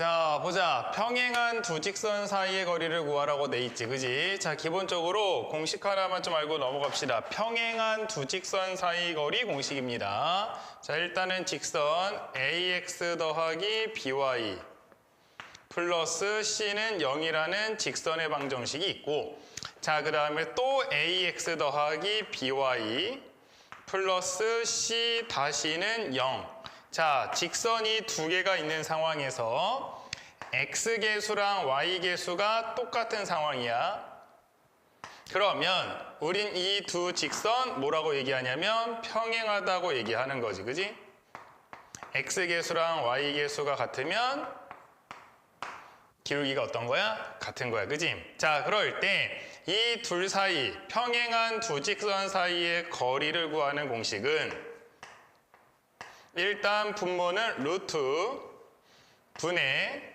자, 보자. 평행한 두 직선 사이의 거리를 구하라고 돼 있지, 그지? 자, 기본적으로 공식 하나만 좀 알고 넘어갑시다. 평행한 두 직선 사이 거리 공식입니다. 자, 일단은 직선 ax 더하기 by 플러스 c는 0이라는 직선의 방정식이 있고 자, 그 다음에 또 ax 더하기 by 플러스 c 다시는 0 자, 직선이 두 개가 있는 상황에서 x계수랑 y계수가 똑같은 상황이야. 그러면 우린 이 두 직선 뭐라고 얘기하냐면 평행하다고 얘기하는 거지. 그지? x계수랑 y계수가 같으면 기울기가 어떤 거야? 같은 거야. 그지? 자, 그럴 때 이 둘 사이 평행한 두 직선 사이의 거리를 구하는 공식은 일단 분모는 루트 분의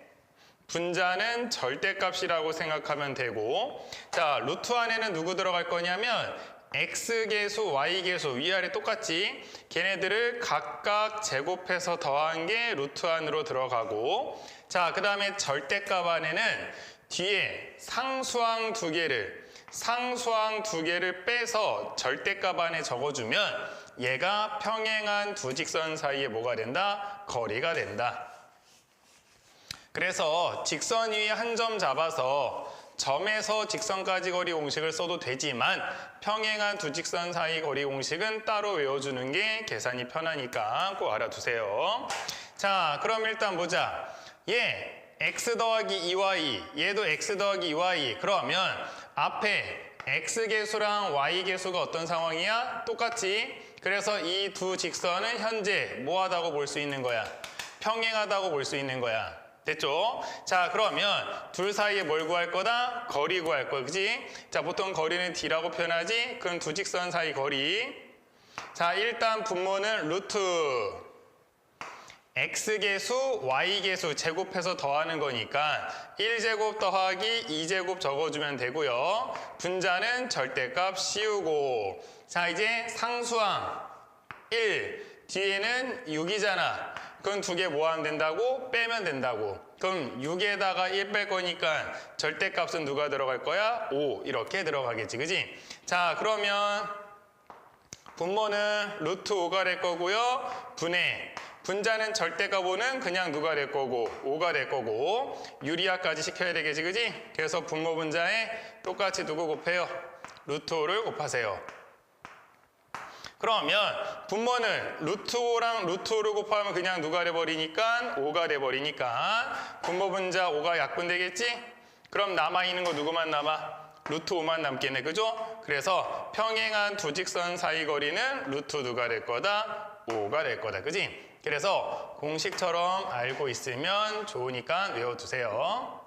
분자는 절대값이라고 생각하면 되고 자 루트 안에는 누구 들어갈 거냐면 x계수, y계수 위아래 똑같지 걔네들을 각각 제곱해서 더한 게 루트 안으로 들어가고 자 그 다음에 절대값 안에는 뒤에 상수항 두 개를 상수항 두 개를 빼서 절대값 안에 적어주면 얘가 평행한 두 직선 사이에 뭐가 된다? 거리가 된다. 그래서 직선 위에 한 점 잡아서 점에서 직선까지 거리 공식을 써도 되지만 평행한 두 직선 사이 거리 공식은 따로 외워주는 게 계산이 편하니까 꼭 알아두세요. 자, 그럼 일단 보자. 얘 x 더하기 2y, 얘도 x 더하기 2y. 그러면 앞에 x계수랑 y계수가 어떤 상황이야? 똑같지? 그래서 이 두 직선은 현재 뭐하다고 볼 수 있는 거야? 평행하다고 볼 수 있는 거야. 됐죠? 자, 그러면 둘 사이에 뭘 구할 거다? 거리 구할 거야. 그지? 자, 보통 거리는 d라고 표현하지? 그럼 두 직선 사이 거리. 자, 일단 분모는 루트. X계수, y계수 제곱해서 더하는 거니까 1제곱 더하기 2제곱 적어주면 되고요. 분자는 절대값 씌우고 자 이제 상수항 1 뒤에는 6이잖아. 그럼 두개뭐 하면 된다고? 빼면 된다고. 그럼 6에다가 1 뺄 거니까 절대값은 누가 들어갈 거야? 5 이렇게 들어가겠지. 그지? 자 그러면 분모는 루트 5가 될 거고요. 분의 분자는 절대값 5는 그냥 누가 될 거고 5가 될 거고 유리화까지 시켜야 되겠지 그지? 그래서 분모 분자에 똑같이 누구 곱해요? 루트 5를 곱하세요. 그러면 분모는 루트 5랑 루트 5를 곱하면 그냥 누가 돼버리니까 5가 돼버리니까 분모 분자 5가 약분되겠지? 그럼 남아있는 거 누구만 남아? 루트 5만 남겠네 그죠? 그래서 평행한 두 직선 사이 거리는 루트 누가 될 거다? 5가 될 거다 그지? 그래서 공식처럼 알고 있으면 좋으니까 외워두세요